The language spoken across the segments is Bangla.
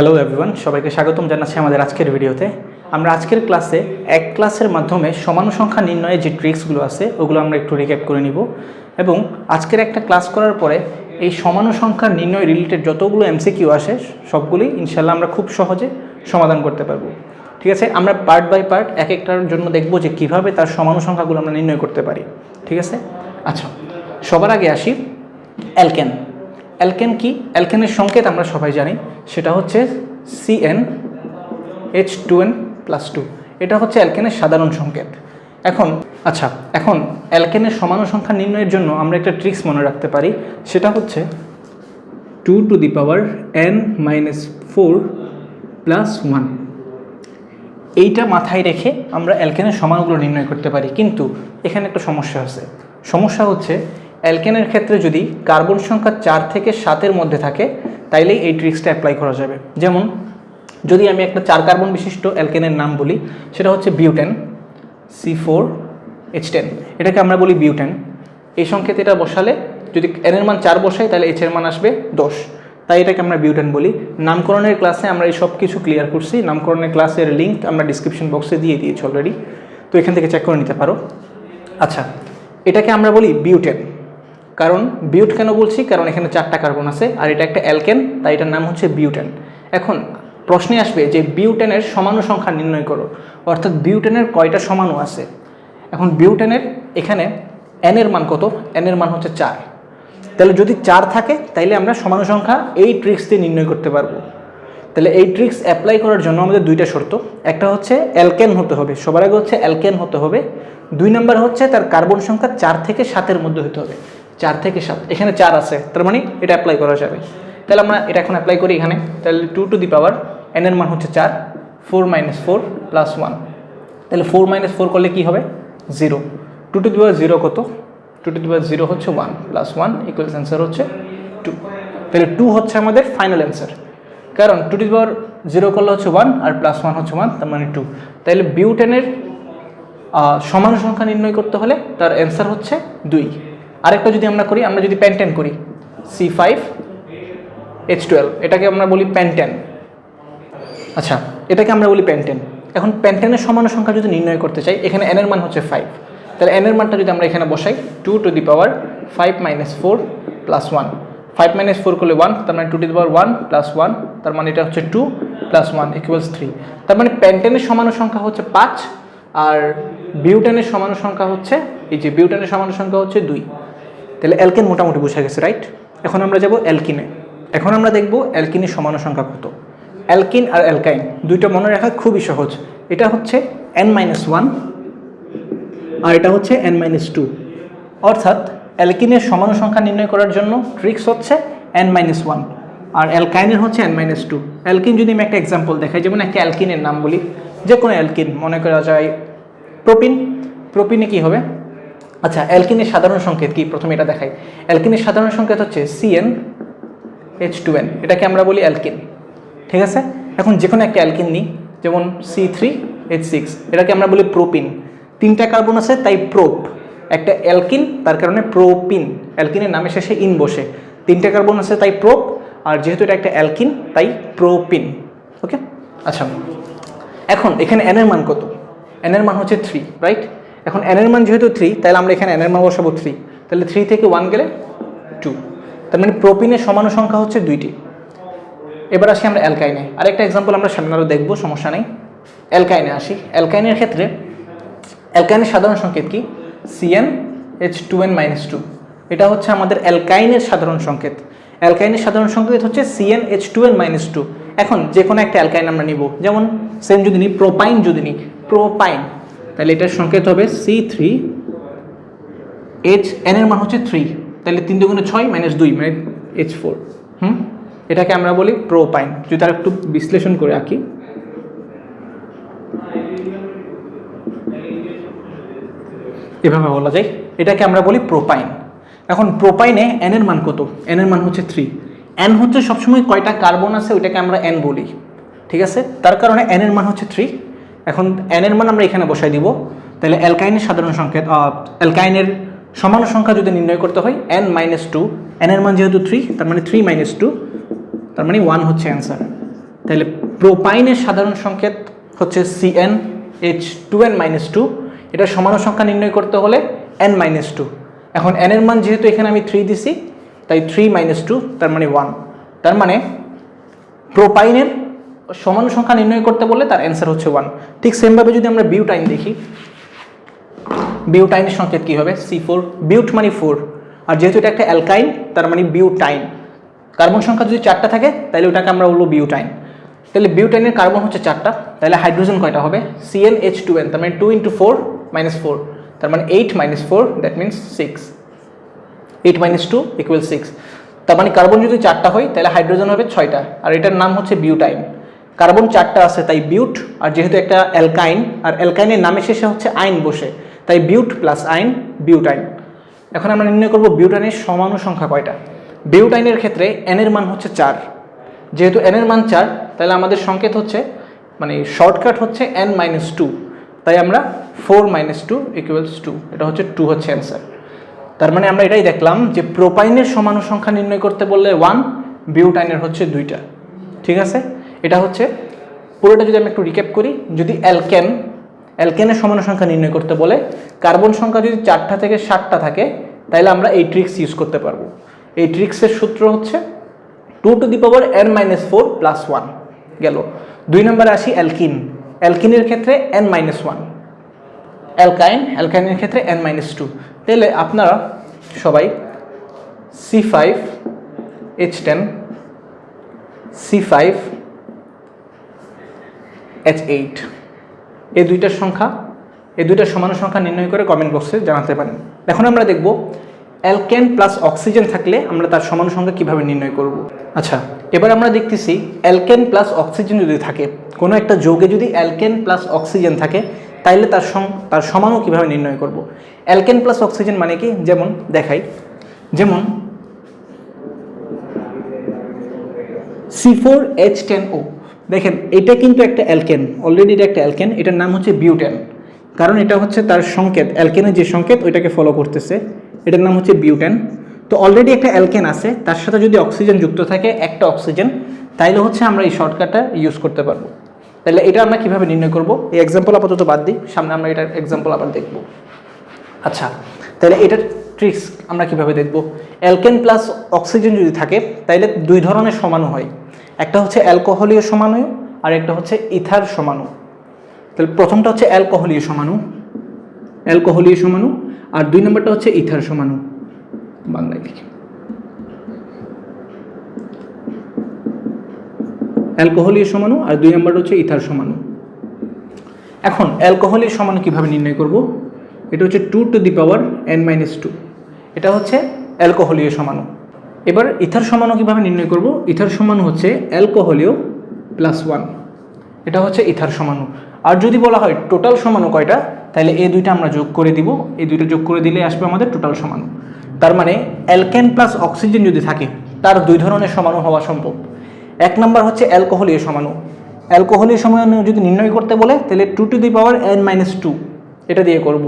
হ্যালো এভরিওয়ান সবাইকে স্বাগতম জানাচ্ছি আমাদের আজকের ভিডিওতে। আমরা আজকের ক্লাসে এক ক্লাসের মাধ্যমে সমান সংখ্যা নির্ণয়ের যে ট্রিক্সগুলো আছে, ওগুলো আমরা একটু রিক্যাপ করে নিব। এবং আজকের একটা ক্লাস করার পরে এই সমান সংখ্যা নির্ণয় রিলেটেড যতগুলো এমসিকিউ আসে, সবগুলি ইনশাল্লাহ আমরা খুব সহজে সমাধান করতে পারব। ঠিক আছে? আমরা পার্ট বাই পার্ট এক একটার জন্য দেখব যে কীভাবে তার সমান সংখ্যাগুলো আমরা নির্ণয় করতে পারি। ঠিক আছে? আচ্ছা সবার আগে আসি অ্যালকেন অ্যালকেন কি? অ্যালকেনের সংকেত আমরা সবাই জানি। সেটা হচ্ছে CN H two n plus two এটা হচ্ছে অ্যালকেনের সাধারণ সংকেত। এখন আচ্ছা এখন অ্যালকেনের সমান সংখ্যা নির্ণয়ের জন্য আমরা একটা ট্রিক্স মনে রাখতে পারি। সেটা হচ্ছে two to the power n minus four plus one এইটা মাথায় রেখে আমরা অ্যালকেনের সমানগুলো নির্ণয় করতে পারি। কিন্তু এখানে একটা সমস্যা আছে। সমস্যা হচ্ছে অ্যালকেনের ক্ষেত্রে যদি কার্বন সংখ্যা চার থেকে সাতের মধ্যে থাকে তাইলেই এই ট্রিক্সটা অ্যাপ্লাই করা যাবে। যেমন, যদি আমি একটা চার কার্বন বিশিষ্ট অ্যালকেনের নাম বলি, সেটা হচ্ছে butane, C four, H ten. এটাকে আমরা বলি বিউটেন। এই সংকেত এটা বসালে, যদি এনের মান চার বসাই তাহলে এইচ এর মান আসবে দশ। তাই এটাকে আমরা বিউটেন বলি। নামকরণের ক্লাসে আমরা এই সব কিছু ক্লিয়ার করছি। নামকরণের ক্লাসের লিঙ্ক আমরা ডিসক্রিপশন বক্সে দিয়ে দিয়েছি অলরেডি তো এখান থেকে চেক করে নিতে পারো। আচ্ছা এটাকে আমরা বলি বিউটেন। কারণ বিউট কেন বলছি? কারণ এখানে চারটা কার্বন আছে, আর এটা একটা অ্যালকেন, তাই এটার নাম হচ্ছে বিউটেন। এখন প্রশ্নে আসবে যে বিউটেনের সমাণু সংখ্যা নির্ণয় করো। অর্থাৎ বিউটেনের কয়টা সমাণু আছে? এখন বিউটেনের এখানে এনের মান কত? এনের মান হচ্ছে চার। তাহলে যদি চার থাকে, তাইলে আমরা সমাণু সংখ্যা এই ট্রিক্স দিয়ে নির্ণয় করতে পারব। তাহলে এই ট্রিক্স অ্যাপ্লাই করার জন্য আমাদের দুইটা শর্ত। একটা হচ্ছে অ্যালকেন হতে হবে। সবার আগে হচ্ছে অ্যালকেন হতে হবে। দুই নাম্বার হচ্ছে তার কার্বন সংখ্যা চার থেকে সাতের মধ্যে হতে হবে। চার থেকে সাত। এখানে চার আছে, তার মানে এটা অ্যাপ্লাই করা যাবে। তাহলে আমরা এটা এখন অ্যাপ্লাই করি এখানে। তাহলে two to the power n এর মান হচ্ছে চার four minus four plus one তাহলে ফোর মাইনাস ফোর করলে কী হবে? Zero two to the power zero কত? Two to the power zero হচ্ছে one plus one equals answer হচ্ছে টু তাহলে টু হচ্ছে আমাদের ফাইনাল অ্যান্সার কারণ two to the power zero করলে হচ্ছে ওয়ান আর প্লাস ওয়ান হচ্ছে ওয়ান তার মানে টু তাহলে বিউটেনের সমান সংখ্যা নির্ণয় করতে হলে তার অ্যান্সার হচ্ছে দুই। আরেকটা যদি আমরা করি, আমরা যদি প্যান্টেন করি সি ফাইভ এইচ টুয়েলভ এটাকে আমরা বলি প্যান্টেন আচ্ছা এটাকে আমরা বলি প্যান্টেন এখন প্যান্টেনের সমান সংখ্যা যদি নির্ণয় করতে চাই, এখানে এনের মান হচ্ছে ফাইভ তাহলে এনের মানটা যদি আমরা এখানে বসাই two to the power five minus four plus one five minus four করলে ওয়ান তার মানে two to the power one plus one তার মানে এটা হচ্ছে two plus one equals three তার মানে প্যান্টেনের সমান সংখ্যা হচ্ছে পাঁচ, আর বিউটেনের সমান সংখ্যা হচ্ছে, এই যে বিউটেনের সমান সংখ্যা হচ্ছে দুই। তাহলে অ্যালকেন মোটামুটি বোঝা গেছে রাইট এখন আমরা যাব অ্যালকিনে। এখন আমরা দেখব অ্যালকিনের সমান সংখ্যা কত। অ্যালকিন আর অ্যালকাইন, দুইটা মনে রাখা খুবই সহজ। এটা হচ্ছে এন মাইনাস ওয়ান আর এটা হচ্ছে এন মাইনাস টু অর্থাৎ অ্যালকিনের সমান সংখ্যা নির্ণয় করার জন্য ট্রিক্স হচ্ছে এন মাইনাস ওয়ান আর অ্যালকাইনের হচ্ছে এন মাইনাস টু অ্যালকিন যদি আমি একটা এক্সাম্পল দেখাই, যেমন একটা অ্যালকিনের নাম বলি যে কোনো অ্যালকিন, মনে করা যায় প্রোপিন প্রোপিনে কি হবে? আচ্ছা অ্যালকিনের সাধারণ সংকেত কি? প্রথমে এটা দেখাই। অ্যালকিনের সাধারণ সংকেত হচ্ছে সিএন এইচ টু এন এটাকে আমরা বলি অ্যালকিন। ঠিক আছে? এখন যে কোনো একটা অ্যালকিন নিই, যেমন সি থ্রি এইচ সিক্স এটাকে আমরা বলি প্রোপিন। তিনটা কার্বন আছে, তাই প্রোপ। একটা অ্যালকিন, তার কারণে প্রোপিন। অ্যালকিনের নামে শেষে ইন বসে। তিনটা কার্বন আছে, তাই প্রোপ। আর যেহেতু এটা একটা অ্যালকিন, তাই প্রোপিন। ওকে? আচ্ছা। এখন, এখানে এনের মান কত? এনের মান হচ্ছে থ্রি রাইট এখন এনের মান যেহেতু থ্রি তাহলে আমরা এখানে এনের মান বসাবো থ্রি তাহলে থ্রি থেকে ওয়ান গেলে টু তার মানে প্রোপিনের সমানু সংখ্যা হচ্ছে দুইটি। এবার আসি আমরা অ্যালকাইনে আরেকটা এক্সাম্পল আমরা সামনে আরও দেখব, সমস্যা নেই। অ্যালকাইনে আসি। অ্যালকাইনের ক্ষেত্রে অ্যালকাইনের সাধারণ সংকেত কি? CN H two n minus two এটা হচ্ছে আমাদের অ্যালকাইনের সাধারণ সংকেত। অ্যালকাইনের সাধারণ সংকেত হচ্ছে CN H two n minus two এখন যে কোনো একটা অ্যালকাইন আমরা নিব। যেমন সেম যদি নিই প্রোপাইন যদি নিই। প্রোপাইন তাহলে এটার সংকেত হবে সি থ্রি এইচ এন এর মান হচ্ছে থ্রি তাহলে তিন দুগুণে ছয় মাইনাস দুই মানে এইচ ফোর হুম? এটাকে আমরা বলি প্রোপাইন যদি তার একটু বিশ্লেষণ করে আঁকি। এভাবে বলা যায়। এটাকে আমরা বলি প্রোপাইন এখন প্রোপাইনে এন এর মান কত? এন এর মান হচ্ছে থ্রি এন হচ্ছে সবসময় কয়টা কার্বন আছে ওইটাকে আমরা এন বলি, ঠিক আছে? তার কারণে এন এর মান হচ্ছে থ্রি এখন এন এর মান আমরা এখানে বসাই দিব। তাহলে অ্যালকাইনের সাধারণ সংকেত অ্যালকাইনের সমান সংখ্যা যদি নির্ণয় করতে হয় এন মাইনাস টু এন এর মান যেহেতু থ্রি তার মানে থ্রি মাইনাস টু তার মানে ওয়ান হচ্ছে অ্যান্সার তাহলে প্রোপাইনের সাধারণ সংকেত হচ্ছে CN H two n minus two এটা সমান সংখ্যা নির্ণয় করতে হলে এন মাইনাস টু এখন এন এর মান যেহেতু এখানে আমি থ্রি দিছি, তাই থ্রি মাইনাস টু তার মানে ওয়ান তার মানে প্রোপাইনের সমাণু সংখ্যা নির্ণয় করতে বললে তার অ্যান্সার হচ্ছে ওয়ান ঠিক সেমভাবে যদি আমরা বিউটাইন দেখি বিউটাইনের সংকেত কী হবে? সি ফোর বিউট মানে ফোর আর যেহেতু এটা একটা অ্যালকাইন তার মানে বিউটাইন কার্বন সংখ্যা যদি চারটা থাকে, তাহলে ওটাকে আমরা বলব বিউটাইন তাহলে বিউটাইনের কার্বন হচ্ছে চারটা, তাহলে হাইড্রোজেন কয়টা হবে? সিএন এইচ টু এন তার মানে two into four minus four তার মানে eight minus four that means six eight minus two equal six তার মানে কার্বন যদি চারটা হয়, তাহলে হাইড্রোজেন হবে ছয়টা। আর এটার নাম হচ্ছে বিউটাইন কার্বন চারটা আছে, তাই বিউট আর যেহেতু একটা অ্যালকাইন, আর অ্যালকাইনের নামে শেষে হচ্ছে আইন বসে, তাই বিউট প্লাস আইন বিউটাইন এখন আমরা নির্ণয় করব বিউটাইনের সমাণু সংখ্যা কয়টা। বিউটাইনের ক্ষেত্রে এনের মান হচ্ছে চার। যেহেতু এন এর মান চার, তাহলে আমাদের সংকেত হচ্ছে মানে শর্টকাট হচ্ছে এন মাইনাস টু তাই আমরা four minus two equals two এটা হচ্ছে টু হচ্ছে অ্যান্সার তার মানে আমরা এটাই দেখলাম যে প্রোপাইনের সমাণু সংখ্যা নির্ণয় করতে বললে ওয়ান বিউটাইনের হচ্ছে দুইটা। ঠিক আছে? এটা হচ্ছে, পুরোটা যদি আমি একটু রিক্যাপ করি, যদি অ্যালকেন অ্যালকেনের সমান সংখ্যা নির্ণয় করতে বলে কার্বন সংখ্যা যদি চারটা থেকে ষাটটা থাকে তাহলে আমরা এই ট্রিক্স ইউজ করতে পারব। এই ট্রিক্সের সূত্র হচ্ছে two to the power n minus four plus one গেল। দুই নম্বরে আসি অ্যালকিন অ্যালকিনের ক্ষেত্রে এন মাইনাস ওয়ান অ্যালকাইন অ্যালকাইনের ক্ষেত্রে এন মাইনাস টু তাহলে আপনারা সবাই C five H ten C five H eight এই দুইটার সংখ্যা, এই দুইটার সমান সংখ্যা নির্ণয় করে কমেন্ট বক্সে জানাতে পারেন। এখন আমরা দেখব অ্যালকেন প্লাস অক্সিজেন থাকলে আমরা তার সমান সংখ্যা কীভাবে নির্ণয় করব। আচ্ছা এবার আমরা দেখতেছি অ্যালকেন প্লাস অক্সিজেন যদি থাকে, কোনো একটা যৌগে যদি অ্যালকেন প্লাস অক্সিজেন থাকে, তাইলে তার তার সমানও কীভাবে নির্ণয় করব? অ্যালকেন প্লাস অক্সিজেন মানে কি? যেমন, দেখাই। যেমন C four H ten O দেখেন, এটা কিন্তু একটা অ্যালকেন অলরেডি এটা একটা অ্যালকেন, এটার নাম হচ্ছে বিউটেন। কারণ এটা হচ্ছে তার সংকেত, অ্যালকেনের যে সংকেত, ওইটাকে ফলো করতেছে। এটার নাম হচ্ছে বিউটেন। তো অলরেডি একটা অ্যালকেন আছে, তার সাথে যদি অক্সিজেন যুক্ত থাকে, একটা অক্সিজেন তাইলে হচ্ছে আমরা এই শর্টকাটটা ইউজ করতে পারব। তাহলে এটা আমরা কীভাবে নির্ণয় করব? এই এক্সাম্পল আপাতত বাদ দিই, সামনে আমরা এটার এক্সাম্পল আবার দেখব। আচ্ছা তাহলে এটার ট্রিক্স আমরা কীভাবে দেখব? অ্যালকেন প্লাস অক্সিজেন যদি থাকে, তাইলে দুই ধরনের সমাণু হয়। একটা হচ্ছে অ্যালকোহলীয় সমাণু আর একটা হচ্ছে ইথার সমাণু তাহলে প্রথমটা হচ্ছে অ্যালকোহলীয় সমাণু অ্যালকোহলীয় সমাণু আর দুই নম্বরটা হচ্ছে ইথার সমাণু বাংলায় লিখি। অ্যালকোহলীয় সমাণু আর দুই নম্বরটা হচ্ছে ইথার সমাণু এখন অ্যালকোহলীয় সমাণু কীভাবে নির্ণয় করব? এটা হচ্ছে two to the power n minus two. এটা হচ্ছে অ্যালকোহলীয় সমাণু এবার ইথার সমাণু কীভাবে নির্ণয় করব? ইথার সমাণু হচ্ছে অ্যালকোহলীয় প্লাস ওয়ান। এটা হচ্ছে ইথার সমাণু আর যদি বলা হয় টোটাল সমাণু কয়টা? তাহলে এই দুইটা আমরা যোগ করে দিব। এই দুইটা যোগ করে দিলে আসবে আমাদের টোটাল সমাণু তার মানে অ্যালকেন প্লাস অক্সিজেন যদি থাকে, তার দুই ধরনের সমাণু হওয়া সম্ভব। এক নম্বর হচ্ছে অ্যালকোহলীয় সমাণু অ্যালকোহলীয় সমাণু যদি নির্ণয় করতে বলে, তাহলে two to the power n minus two এটা দিয়ে করব।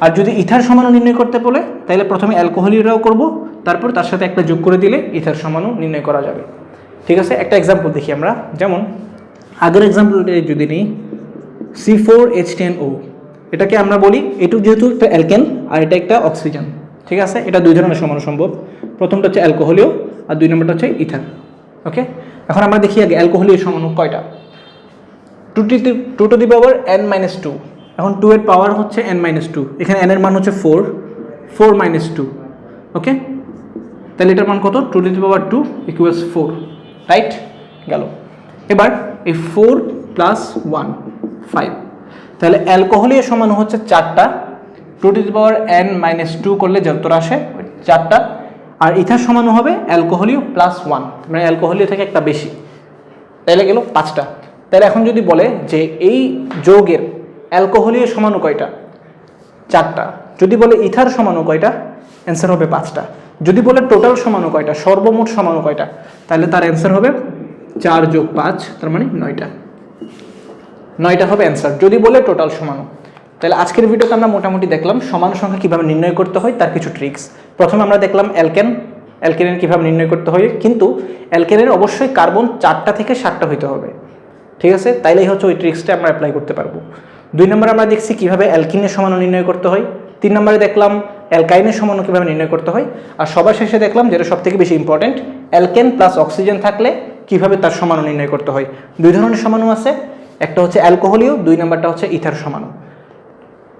আর যদি ইথার সমাণু নির্ণয় করতে বলে তাহলে প্রথমে অ্যালকোহলীয়রাও করব, তারপর তার সাথে একটা যোগ করে দিলে ইথার সমাণু নির্ণয় করা যাবে। ঠিক আছে? একটা এক্সাম্পল দেখি আমরা। যেমন, আগের এক্সাম্পলটা যদি নিই C four H ten O এটাকে আমরা বলি এটু যেহেতু একটা অ্যালকেন, আর এটা একটা অক্সিজেন। ঠিক আছে? এটা দুই ধরনের সমাণু সম্ভব। প্রথমটা হচ্ছে অ্যালকোহলীয়, আর দুই নম্বরটা হচ্ছে ইথার। ওকে? এখন আমরা দেখি আগে অ্যালকোহলীয় সমাণু কয়টা? Two T two to the power n minus two এখন টু এর পাওয়ার হচ্ছে এন মাইনাস টু এখানে এন এর মান হচ্ছে four four minus two okay তাহলে এটার মান কত? Two to power two equals four right গেল। এবার এই ফোর প্লাস ওয়ান ফাইভ তাহলে অ্যালকোহলীয় সমান হচ্ছে চারটা two to power n minus two করলে যত আসে চারটা, আর ইথার সমান হবে অ্যালকোহলীয় প্লাস ওয়ান মানে অ্যালকোহলীয় থেকে একটা বেশি, তাহলে গেল পাঁচটা। তাহলে এখন যদি বলে যে এই যৌগের অ্যালকোহলীয় সমাণু কয়টা? চারটা। যদি বলে ইথার সমাণু কয়টা? অ্যান্সার হবে পাঁচটা। যদি বলে টোটাল সমাণু কয়টা? সর্বমোট সমাণু কয়টা? তাহলে তার অ্যান্সার হবে চার যোগ পাঁচ, তার মানে নয়টা। নয়টা হবে অ্যান্সার যদি বলে টোটাল সমাণু তাহলে আজকের ভিডিওতে আমরা মোটামুটি দেখলাম সমান সংখ্যা কীভাবে নির্ণয় করতে হয়, তার কিছু ট্রিক্স প্রথমে আমরা দেখলাম অ্যালকেন। অ্যালকেনের কীভাবে নির্ণয় করতে হয়, কিন্তু অ্যালকেনের অবশ্যই কার্বন চারটা থেকে সাতটা হইতে হবে। ঠিক আছে? তাইলেই হচ্ছে ওই ট্রিক্সটা আমরা অ্যাপ্লাই করতে পারব। দুই নম্বরে আমরা দেখছি কীভাবে অ্যালকিনের সমানও নির্ণয় করতে হয়। তিন নম্বরে দেখলাম অ্যালকাইনের সমানও কীভাবে নির্ণয় করতে হয়। আর সবার শেষে দেখলাম যেটা সবথেকে বেশি ইম্পর্টেন্ট অ্যালকেন প্লাস অক্সিজেন থাকলে কীভাবে তার সমানও নির্ণয় করতে হয়। দুই ধরনের সমানু আছে, একটা হচ্ছে অ্যালকোহলীয়, দুই নম্বরটা হচ্ছে ইথার সমানু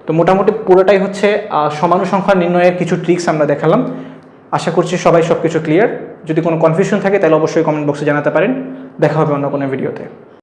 তো মোটামুটি পুরোটাই হচ্ছে সমাণু সংখ্যা নির্ণয়ের কিছু ট্রিক্স আমরা দেখালাম। আশা করছি সবাই সব কিছু ক্লিয়ার যদি কোনো কনফিউশন থাকে তাহলে অবশ্যই কমেন্ট বক্সে জানাতে পারেন। দেখা হবে অন্য কোনো ভিডিওতে